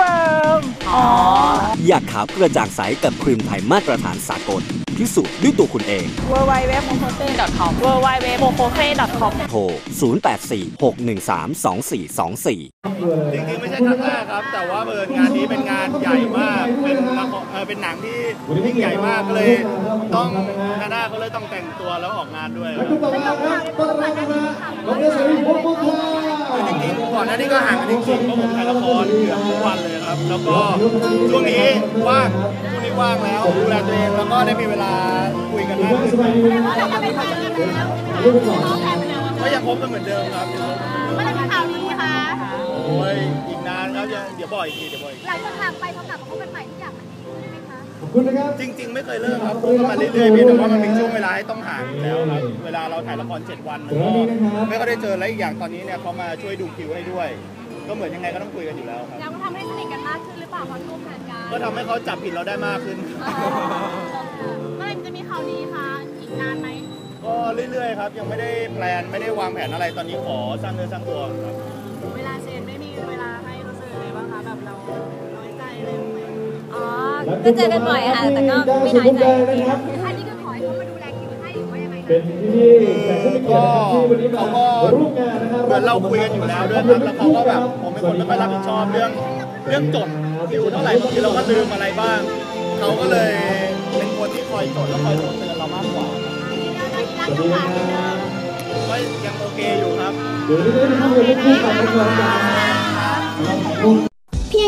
เฟิร์ม อ๋อ อยากขาวกระจ่างใสกับครีมไทยมาตรฐานสากลพิสูจน์ด้วยตัวคุณเอง w w w m o k o s e com w w w m o k o s e com โทร 0846132424 จริงๆไม่ใช่ครั้งแรกครับ แต่ว่าเปิดงานนี้เป็นงานใหญ่มาก เป็นละครเอ่อเป็นหนังที่ยิ่งใหญ่มากก็เลย ต้องนาด้าก็เลยต้องแต่งตัวแล้วออกงานด้วยครับ คือจริงๆก่อนหน้านี้ก็ห่างกันจริงๆเพราะผมถ่ายละครเกือบทุกวันเลยครับ แล้วก็ช่วงนี้ว่างช่วงนี้ว่างแล้วดูแลตัวเองแล้วก็ได้มีเวลาคุยกันมากขึ้นก็ยังคบกันเหมือนเดิมครับเมื่อไหรเป็นข่าวดีคะโอ้ยอีกนานครับยังเดี๋ยวบ่อยอีกทีเดี๋ยวบ่อยอีกทีหลังจากห่างไปเขากลับมาพบกันใหม่ทุกอย่างมันดี ขึ้นไหมคะจริง ๆ ไม่เคยเลิกครับคบกันมาเรื่อยๆเพียงแต่ว่ามันเป็นช่วงเวลาให้ต้องห่างอยู่แล้วครับเวลาเราถ่ายละคร7วันมันก็ไม่ก็ได้เจอและอีกอย่างตอนนี้เนี่ยเขามาช่วยดูคิวให้ด้วย ก็เหมือนยังไงก็ต้องคุยกันอยู่แล้วครับแล้วก็ทำให้สนิทกันมากขึ้นหรือเปล่าเพราะร่วมงานกันก็ทำให้เขาจับผิดเราได้มากขึ้น เมื่อไหรจะมีข่าวดีคะอีกนานไหมก็เรื่อยๆครับ ยังไม่ได้แพลนไม่ได้วางแผนอะไรตอนนี้ขอสร้างเนื้อสร้างตัวครับ เวลาเซนไม่มีเวลาให้ ก็เจอกันบ่อยค่ะ แต่ก็ไม่น้อยใจอันนี้คือขอให้เขามาดูแลคิวให้หรือว่ายังไงคะก็เขาก็เหมือนเราคุยกันอยู่แล้วด้วยครับแล้วเขาก็แบบผมเป็นคนไม่ค่อยรับผิดชอบเรื่องเรื่องจดคิวเท่าไหร่บางทีเราก็ลืมอะไรบ้าง เขาก็เลยเป็นคนที่คอยจดแล้วคอยโทรเตือนเรามากกว่าครับรักจังหวะเหมือนเดิมก็ยังโอเคอยู่ครับเพียง